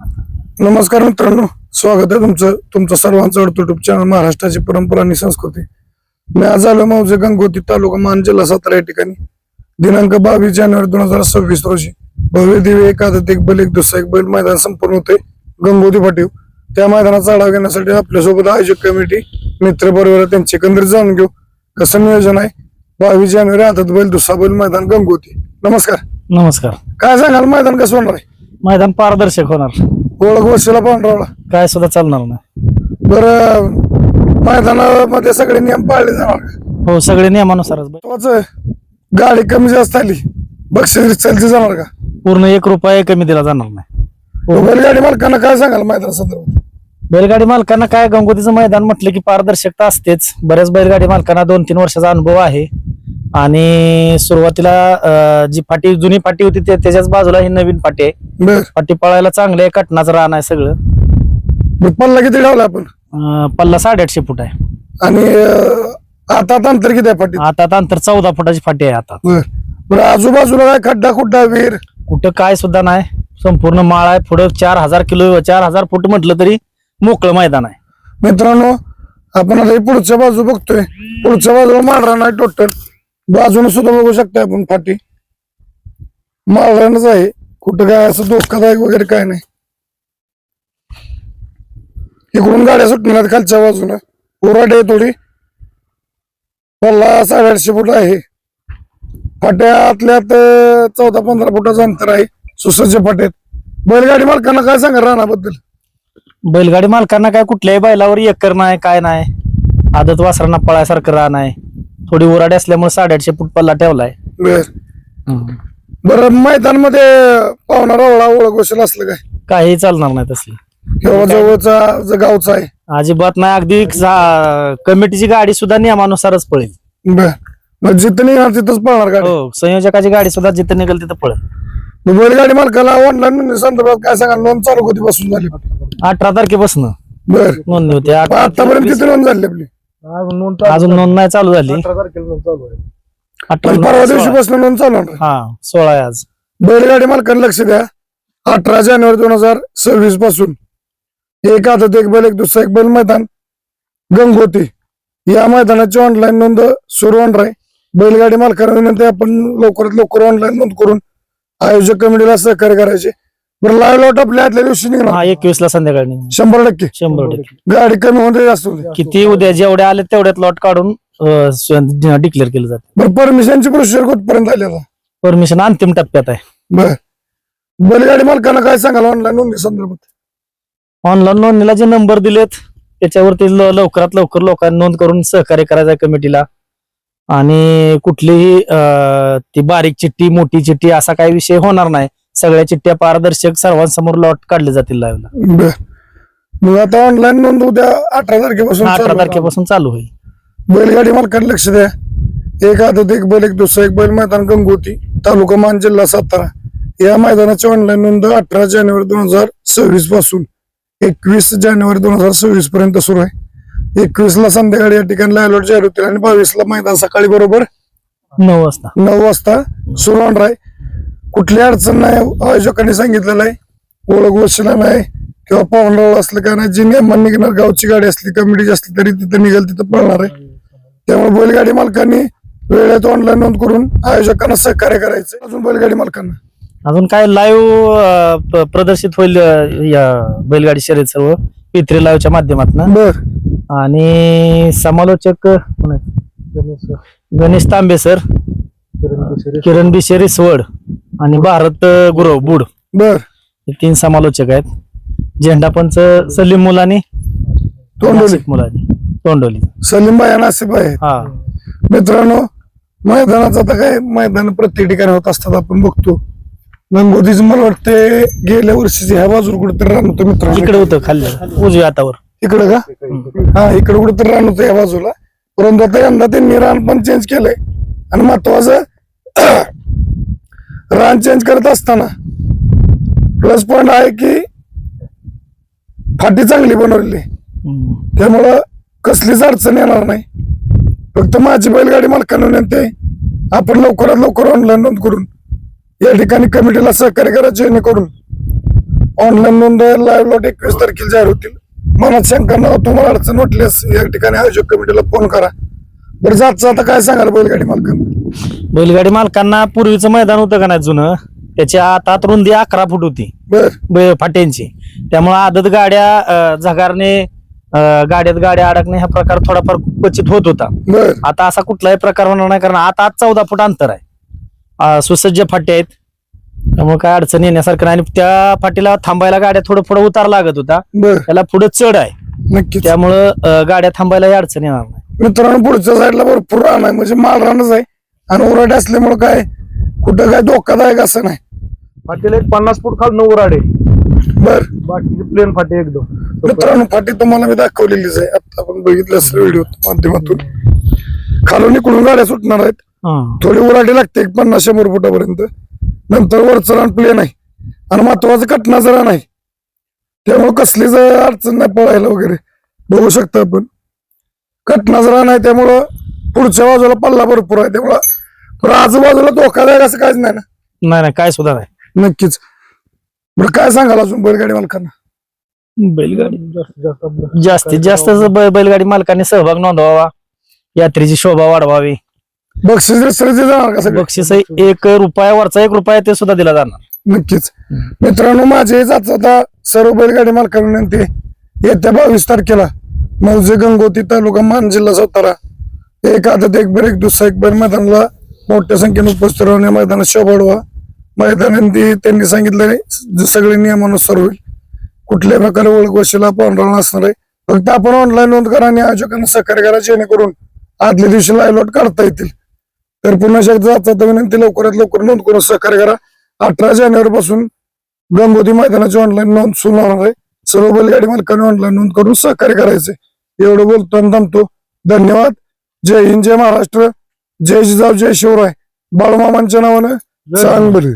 नमस्कार मित्रांनो स्वागत आहे तुमचं तुमचं सर्वांचं युट्यूब चॅनल महाराष्ट्राची परंपरा आणि संस्कृती. मी आज आलो मौजे गंगोती तालुका मान जिल्हा सातारा या ठिकाणी. दिनांक बावीस जानेवारी दोन हजार सव्वीस रोजी. भव्य दिव्य एक आदत एक बैल एक दुसरा एक बैल मैदान संपूर्ण होते गंगोती पाटीव त्या मैदानाचा आढावा घेण्यासाठी आपल्यासोबत आयोजक कमिटी मित्र बरोबर त्यांचे एकंदरीत जाणून घेऊ. कसं नियोजन आहे? बावीस जानेवारी आदत बैल दुसरा बैल मैदान गंगोती नमस्कार. नमस्कार. काय सांगाल? मैदान कसं होणार आहे? मैदान पारदर्शक होणार. ओळख वशिला पांढरावळा काय सुद्धा चालणार नाही. बरं मैदानामध्ये सगळे नियम पाळले जाणार? हो सगळे नियमानुसारच. तोच गाडी कमी जास्त आली बक्षीस चालती जाणार का? पूर्ण एक रुपया कमी दिला जाणार नाही. तो बैलगाडी मालकांना काय सांगाल मैदान संदर्भात? बैलगाडी मालकांना काय गंगोतीचं मैदान म्हटलं की पारदर्शकता असतेच. बऱ्याच बैलगाडी मालकांना दोन तीन वर्षाचा अनुभव आहे. आणि सुरुवातीला जी फाटी जुनी फाटी होती ते- त्याच्याच बाजूला ही नवीन फाटी आहे. बर. फाटी पळायला चांगलं आहे कटनाचं रान आहे सगळं. बरं, पल्ला किती ठेवला आपण? अं, पल्ला साडेआठशे फूट आहे. आणि अं, आता अंतर किती आहे आता आता अंतर चौदा फुटाची फाटी आहे आता बर. बरं आजूबाजूला काय खड्डा खुड्डा विहीर? कुठं काय सुद्धा नाही. संपूर्ण माळ आहे. पुढे चार हजार किलो चार हजार फूट म्हटलं तरी मोकळं मैदान आहे. मित्रांनो आपण आता ही पुढच्या बाजू बघतोय. पुढच्या बाजूला माळरा नाही टोटल. बाजून सुद्धा बघू शकता आपण फाटी. माळरानच आहे. कुठं काय असं धोकादायक वगैरे काय नाही. इकडून गाड्या सुटणार खालच्या बाजूला. उराट आहे थोडी. पल्ला साडेआठशे फूट आहे. फाट्या आतल्यात चौदा पंधरा फुटाचं अंतर आहे. सुसज्ज फाट्यात बैलगाडी मालकांना काय सांगा राणाबद्दल बैलगाडी मालकांना काय कुठल्याही बैलावर एकर नाही काय नाही. आदत वासरांना पळायसारखं रान आहे. थोडी उराडी असल्यामुळे साडेआठशे फूट पल्ला ठेवलाय. बर. बरं मैदानमध्ये पाहुणा रोवळा ओळख वशील असलं काय? काही चालणार नाही तसली. किंवा जवळचा जो गावचा आहे. अजिबात नाही अगदी कमिटीची गाडी सुद्धा नियमानुसारच पळेल. बर. मग जिथं निघणार तिथंच पळणार गाडी? हो संयोजकाची गाडी सुद्धा जिथं निघेल तिथं पळेल. मग बैलगाडी मालकाला ऑनलाईन संदर्भात काय सांगा नोंद चालू कधी बसून झाली? अठरा तारखेपासून. बर. नोंदणी होती. आतापर्यंत किती नोंद झाली आपली? अजून नोंद नाही चालू झाली. अठरा म्हणजे परवा दिवशी पासून नोंद चालू हा सोळा आहे आज. बैलगाडी मालकांना लक्ष द्या. अठरा जानेवारी दोन हजार सव्वीसपासून. एक आदत एक बैल एक दुसरा एक बैल मैदान. गंगोती या मैदानाची ऑनलाईन नोंद सुरू होणार आहे. बैलगाडी मालकांना विनंती आहे, आपण लवकरात लवकर ऑनलाईन नोंद करून आयोजक कमिटीला सहकार्य करायचे. बरं लाईव्ह लॉट आपल्या आदल्या दिवशी निघणार. हा एकवीस ला संध्याकाळी. शंभर टक्के. शंभर टक्के. गाडी कमी होते जास्त होते किती उद्या जेवढे आले तेवढ्यात लॉट काढून डिक्लेअर केलं जाते. बरं परमिशनची प्रोसिजर कुठपर्यंत आली आता? परमिशन अंतिम टप्प्यात आहे. बर. बैलगाडी मालकांना काय सांगाल ऑनलाईन नोंदणी संदर्भात? ऑनलाईन नोंदणीला जे नंबर दिलेत त्याच्यावरती ल- लवकरात लवकर लोकांनी नोंद करून सहकार्य करायचं आहे कमिटीला आणि कुठलीही अं, ती बारीक चिठ्ठी मोठी चिठ्ठी असा काही विषय होणार नाही. सगळ्या चिठ्ठ्या पारदर्शक सर्वांसमोर लॉट काढले जातील लाईव्हला बर. मग आता ऑनलाईन नोंद उद्या अठरा तारखेपासून अठरा चालू. तारखेपासून चालू होईल. बैलगाडी मालकांना लक्ष द्या. एक आदत एक बैल एक दुसरा एक बैल मैदान गंगोती तालुका मान जिल्हा सातारा. या मैदानाची ऑनलाईन नोंद अठरा जानेवारी दोन हजार सव्वीसपासून एकवीस जानेवारी दोन हजार सव्वीस पर्यंत सुरू आहे. एकवीस ला संध्याकाळी या ठिकाणी लायलॉट जाहीर होतील आणि बावीस ला मैदान सकाळी बरोबर नऊ वाजता. नऊ वाजता सुरू होणार आहे. कुठली अडचण नाही. आयोजकांनी सांगितलेलं आहे. ओळख वशिला नाही. किंवा पाहुणराव असलं का नाही जी नियमान निघणार गावची गाडी असली कमिटीची असली तरी तिथं निघेल तिथं पळणार आहे. त्यामुळे बैलगाडी मालकांनी वेळेत ऑनलाईन नोंद करून आयोजकांना सहकार्य करायचं अजून बैलगाडी मालकांना. अजून काय लाईव्ह प्रदर्शित होईल या बैलगाडी शर्यत सर्व. पित्री लाईव्हच्या माध्यमातून. बर. आणि समालोचक? गणेश तांबे सर किरण बिशे रिसवड आणि भारत गुरव बुड बर. हे तीन समालोचक आहेत. झेंडा पंच सलीम मुलानी तोंडोली. नाशिक मुलानी. तोंडोली. सलीम भाई नासिफ आहे हा. मित्रांनो मैदानाचं आता काय मैदान प्रत्येक ठिकाणी होत असतात आपण बघतो. गंगोतीच मला वाटते गेल्या वर्षीची ह्या बाजूला कुठेतरी रान होतं मित्रांनो. इकडे होतं खाल्लं उजव्या हातावर. इकडं का? हा इकडे कुठेतरी रान होतं या बाजूला. परंतु आता यंदा त्यांनी रान पण चेंज केलंय. आणि महत्वाचं रान चेंज करत असताना. प्लस पॉइंट आहे की फाटी चांगली. हम्म. त्यामुळं कसलीच अडचण येणार नाही. फक्त माझी बैलगाडी मालकांना विनंती आहे आपण लवकरात लवकर ऑनलाईन नोंद करून या ठिकाणी कमिटीला सहकार्य करा जेणेकरून ऑनलाईन नोंद लाईव्ह लॉट एकवीस तारखेला जाहीर होतील. मनात शंका न तुम्हाला अडचण वाटल्यास या ठिकाणी आयोजक कमिटीला फोन करा. बरं जातचं आता काय सांगाल बैलगाडी मालकांना? बैलगाडी मालकांना पूर्वीचं मैदान होतं का नाही जुनं? त्याच्या आतात रुंदी अकरा फूट होती. बर. ब- फाट्यांची. त्यामुळे आदत गाड्या अं, झगारणे अं, गाड्यात गाड्या अडकणे हा प्रकार थोडाफार क्वचित होत होता. बर. आता असा कुठलाही प्रकार होणार नाही कारण आता आज चौदा फूट अंतर आहे. अं, सुसज्ज फाटे आहेत. त्यामुळे काय अडचण येण्यासारखं नाही. आणि त्या फाटीला थांबायला गाड्या थोडं पुढे उतार लागत होता. बर. त्याला पुढे चढ आहे. नक्कीच. त्यामुळं अं, गाड्या थांबायलाही अडचण येणार नाही. मित्रांनो पुढच्या साईडला भरपूर रान आहे. म्हणजे माल रानच आहे. आणि उराटे असल्यामुळे काय? कुठं काय धोकादायक असं नाही. फाटीला एक पन्नास फूट खाल नऊ राडे. बर. बाकीचे प्लेन फाटे एकदम. मित्रांनो फाटी तुम्हाला मी दाखवलेलीच आहे. आता आपण बघितलं असेल व्हिडिओ माध्यमातून. खालून इकडून गाड्या सुटणार आहेत. थोडी उराटी लागते एक पन्नास शंभर फुटापर्यंत. नंतर वरचं रान प्लेन आहे. आणि महत्वाचं कटनाचं रान आहे. त्यामुळे कसलीच अडचण नाही पळायला वगैरे. बघू शकता आपण. कटनाचं रान आहे त्यामुळं पुढच्या बाजूला पल्ला भरपूर आहे. त्यामुळं पण आजूबाजूला धोकादायक असं काहीच नाही ना. नाही नाही काय सुद्धा नाही. नक्कीच. बरं काय सांगाल अजून बैलगाडी मालकांना? बैलगाडी जास्तीत जास्त आपलं जास्तीत जास्त बै- बैलगाडी मालकांनी सहभाग नोंदवावा यात्रेची शोभा वाढवावी. बक्षीस बिक्षीस जाणार का सगळं? बक्षीस एक रुपया वरचा एक रुपया ते सुद्धा दिला जाणार. नक्कीच. मित्रांनो माझे जात आता सर्व बैलगाडी मालकांना विनंती आहे. येत्या बावीस तारखेला मौजे गंगोती तालुका मान जिल्हा सातारा. एक आदत एक बेर एक दुसरा एक बेर मैदानाला मोठ्या संख्येने उपस्थित राहून मैदानात शोभा वाढवा. मैदानांनी त्यांनी सांगितलं सगळे नियमानुसार होईल. कुठल्या प्रकारे ओळख वशिला पांढरा असणार आहे फक्त आपण ऑनलाईन नोंद करा आणि आयोजकांना सहकार्य करा जेणेकरून आदल्या दिवशी लायलॉट काढता येतील. तर पुन्हा एकदा जाता विनंती लवकरात लवकर नोंद करून सहकार्य करा. अठरा जानेवारी पासून गंगोदी मैदानाची ऑनलाईन नोंद सुरू होणार आहे. सर्व बैलगाडी मालकांनी ऑनलाईन नोंद करून सहकार्य करायचे एवढं बोलतो आणि थांबतो. धन्यवाद. जय हिंद जय महाराष्ट्र. जय जिजाऊ जय शिवराय. बाळूमामांच्या नावानं बरं